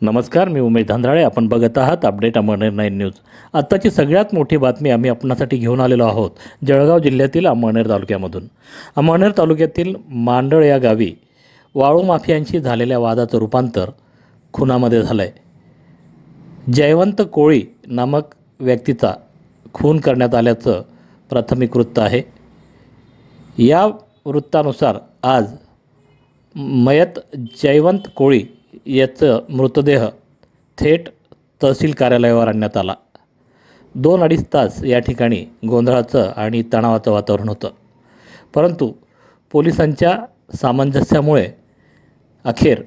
नमस्कार मी उमेश धांद्राळे. आपण बघत आहात अपडेट अमळनेर नाईन न्यूज. आत्ताची सगळ्यात मोठी बातमी आम्ही आपणासाठी घेऊन आलेलो आहोत जळगाव जिल्ह्यातील अमळनेर तालुक्यामधून. अमळनेर तालुक्यातील मांडळ या गावी वाळू माफियांशी झालेल्या वादाचं रूपांतर खुनामध्ये झालं आहे जयवंत कोळी नामक व्यक्तीचा खून करण्यात आल्याचं प्राथमिक वृत्त आहे. या वृत्तानुसार आज मयत जयवंत कोळी याचं मृतदेह थेट तहसील कार्यालयावर आणण्यात आला. दोन अडीच तास या ठिकाणी गोंधळाचं आणि तणावाचं वातावरण होतं. परंतु पोलिसांच्या सामंजस्यामुळे अखेर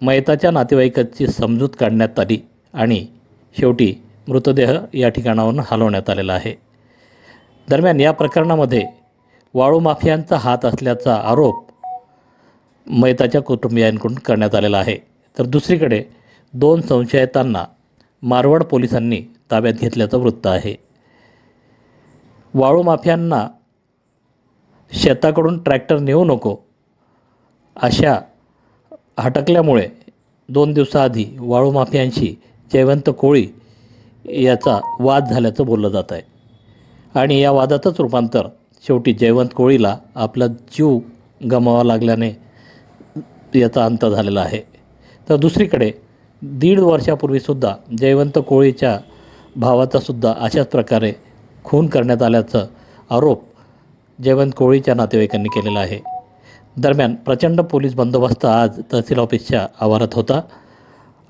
मयताच्या नातेवाईकाची समजूत काढण्यात आली आणि शेवटी मृतदेह या ठिकाणावरून हलवण्यात आलेला आहे. दरम्यान या प्रकरणामध्ये वाळू माफियांचा हात असल्याचा आरोप मयताच्या कुटुंबियांकडून करण्यात आलेला आहे. तर दुसरीकडे दोन संशयितांना मारवाड पोलिसांनी ताब्यात घेतल्याचं वृत्त आहे. वाळू माफियांना शेताकडून ट्रॅक्टर नेऊ नको अशा हटकल्यामुळे दोन दिवसाआधी वाळू माफियांशी जयवंत कोळी याचा वाद झाल्याचं बोललं जात आहे. आणि या वादाचंच रूपांतर शेवटी जयवंत कोळीला आपला जीव गमावा लागल्याने याचा अंत झालेला आहे. तर दुसरीकडे दीड वर्षापूर्वीसुद्धा जयवंत कोळीच्या भावाचासुद्धा अशाच प्रकारे खून करण्यात आल्याचं आरोप जयवंत कोळीच्या नातेवाईकांनी केलेला आहे. दरम्यान प्रचंड पोलीस बंदोबस्त आज तहसील ऑफिसच्या आवारात होता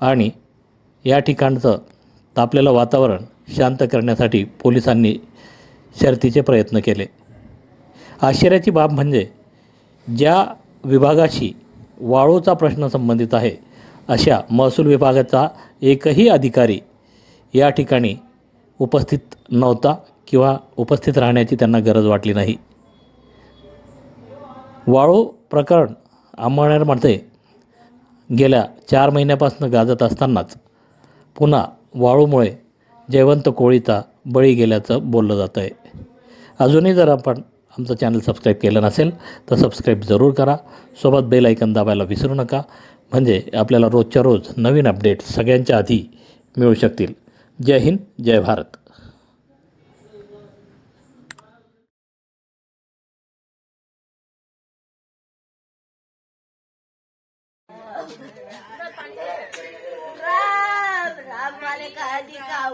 आणि या ठिकाणचं तापलेलं वातावरण शांत करण्यासाठी पोलिसांनी शर्तीचे प्रयत्न केले. आश्चर्याची बाब म्हणजे ज्या विभागाशी वाळूचा प्रश्न संबंधित आहे. अशा महसूल विभागाचा एकही अधिकारी या ठिकाणी उपस्थित नव्हता किंवा उपस्थित राहण्याची त्यांना गरज वाटली नाही. वाळू प्रकरण अंमळनेरमध्ये गेल्या चार महिन्यापासून गाजत असतानाच पुन्हा वाळूमुळे जयवंत कोळीचा बळी गेल्याचं बोललं जातं आहे अजूनही जर आपण आमचं चॅनल सबस्क्राईब केलं नसेल तर सबस्क्राईब जरूर करा. सोबत बेल ऐकन दाबायला विसरू नका. म्हणजे आपल्याला रोजच्या रोज नवीन अपडेट सगळ्यांच्या आधी मिळू शकतील. जय हिंद जय भारत. राम राम माले काधी काऊ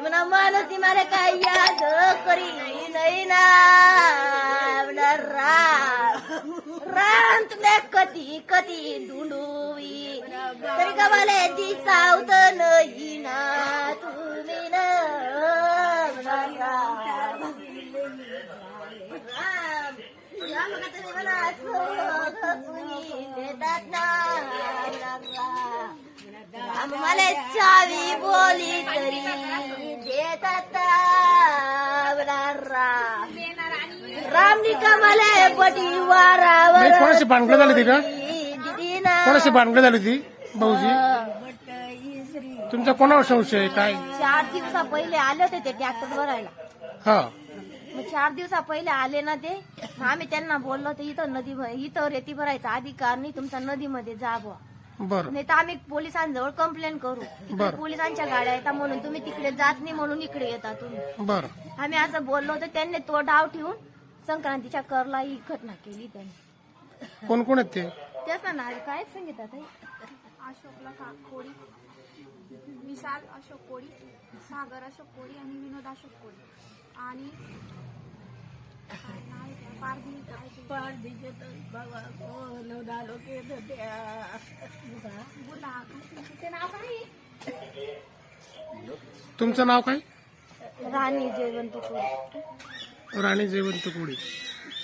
तरी म्हणा माणूस मला काय याद करी नाही ना म्हणा राम राम तुला कधी कधी धुंडुवी तरी का मला दिसावत नाही ना तुम्ही ना म्हणा राम राम राम का तुम्ही मला सोडून नाही, कोणाशी भानगड झाली ती का? कोणाशी भानगड झाली ती भाऊजी? तुमचा कोणावर संशय आहे? काय? चार दिवसा पहिले आले होते ते ट्रॅक्टर भरायला. हा. मग चार दिवसा पहिले आले ना ते. मग आम्ही त्यांना बोललो होतो इथं नदी भर- इथं रेती भरायचा अधिकार नाही तुमचा नदीमध्ये जा बुवा. बर. नाही तर आम्ही पोलिसांजवळ कंप्लेंट करू. बरं. पोलिसांच्या गाड्या येतात म्हणून तुम्ही तिकडे जात नाही म्हणून इकडे येता तुम्ही. बर. आम्ही असं बोललो होतो त्यांनी तो डाव ठेवून संक्रांतीच्या करला ही घटना केली त्यांनी. कोण कोण आहेत ते? तेच ना काय सांगितलं ताई? अशोकला का कोळी. विशाल अशोक कोळी सागर अशोक कोळी आणि विनोद अशोक कोळी. आणि काय नाव आहे? त्याचं? पारधी काय ते? गुला ते नाव काय? तुमचं नाव काय? राणी जयवंत कोळी. राणी जयवंत कोळी.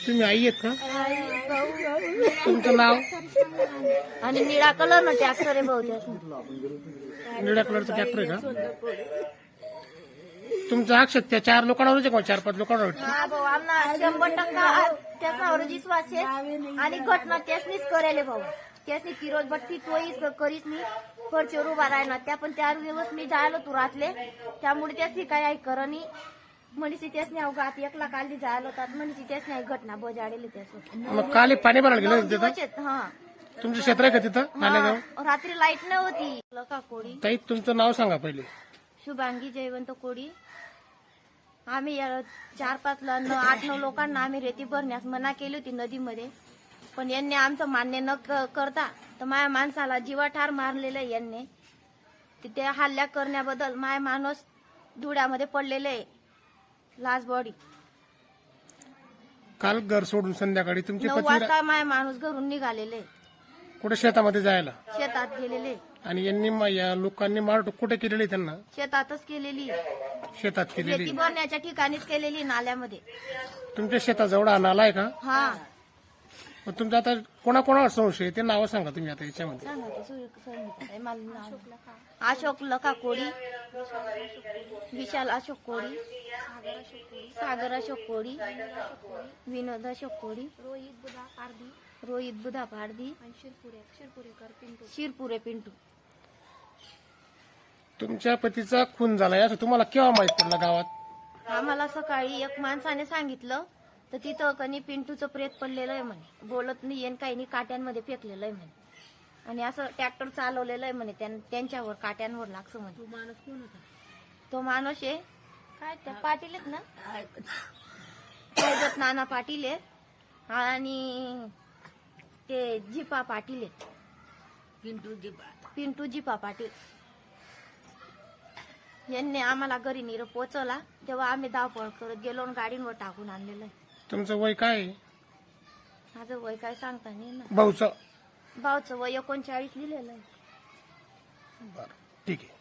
तुम्ही आई आहेत का? तुमचं नाव? आणि निळा कलर ना ट्रॅक्टर आहे भाऊ. निळ्या कलरचं ट्रॅक्टर आहे का? तुमचं अक्षर त्या चार लोकांवर आहे का? चार पाच लोकांवर? भाऊ शंभर टक्का त्याच्यावर विश्वास आहे. आणि घटना त्यासनीच करेल भाऊ. त्यासनी फिरोज बट्टी तोहीच करीच मी फरचीवर उभा राहणार त्या पण त्या दिवस मी जायला तू रातले. त्यामुळे त्यासनी काय आई करणी म्हणीची त्यासनी अवघात एक लाख आली जायला होतात म्हणीची त्यासनी आई घटना बजाडेली त्यासोबत मग काल पाणी भरायला गेलं तिथं? हा. तुमचं क्षेत्र आहे का तिथं नालेगाव? हा. रात्री लाइट नव्हती. लका कोडी ताई तुमचं नाव सांगा पहिले. शुभांगी जयवंत कोडी आम्ही चार पाच आठ नऊ लोकांना आम्ही रेती भरण्यास मना केली होती नदीमध्ये. पण यांनी आमचं मान्य न क- करता तर माया माणसाला जीवा ठार मारलेलं आहे यांनी. तिथे हल्ल्या करण्याबद्दल माय माणूस धुड्यामध्ये पडलेले आहे. Last body. काल घर सोडून संध्याकाळी तुमचे नऊ पती वाजता माय माणूस घरून निघालेले. कुठे शेतामध्ये जायला? शेतात गेलेले. आणि यांनी म- या लोकांनी मारटूक कुठे केलेली त्यांना? शेतातच केलेली. शेतात केलेली. भरण्याच्या ठिकाणीच केलेली नाल्यामध्ये. तुमच्या शेताजवळ हा नाला आहे का? हा. मग तुमचा आता कोणाकोणावर संशय आहे? ते नावं सांगा तुम्ही आता याच्यामध्ये. सांगा ते मला नाव. अशोक लका कोडी विशाल अशोक कोडी सागर अशोक कोडी विनोद अशोक कोडी रोहित बुधा पारधी रोहित बुधा पारधी आणि शिरपुरे शिरपुरेकर पिंटू शिरपुरे पिंटू. तुमच्या पतीचा खून झालाय असं तुम्हाला केव्हा माहीत पडलं गावात? आम्हाला सकाळी एक माणसाने सांगितलं तर तिथं कनी पिंटूचं प्रेत पडलेलं आहे म्हणे. बोलत नाही आणि काही नाही काट्यांमध्ये फेकलेलं आहे म्हणे. आणि असं ट्रॅक्टर चालवलेलं आहे म्हणे त्यां- त्यांच्यावर काट्यांवर लागचं म्हणे. तो माणूस आहे. काय त्या पाटील आहेत ना? नाना पाटील आहेत. आणि ते जिपा पाटील आहेत. पिंटू जिपा. पिंटू जिपा पाटील. यांनी आम्हाला घरी निरोप पोचवला. तेव्हा आम्ही धावपळ करत गेलो आणि गाडींवर टाकून आणलेलं आहे. तुमचं वय काय आहे? माझं वय काय सांगता नाही ना भाऊचं. भाऊचं वय एकोणचाळीस लिहिलेलं आहे. बरं ठीक आहे.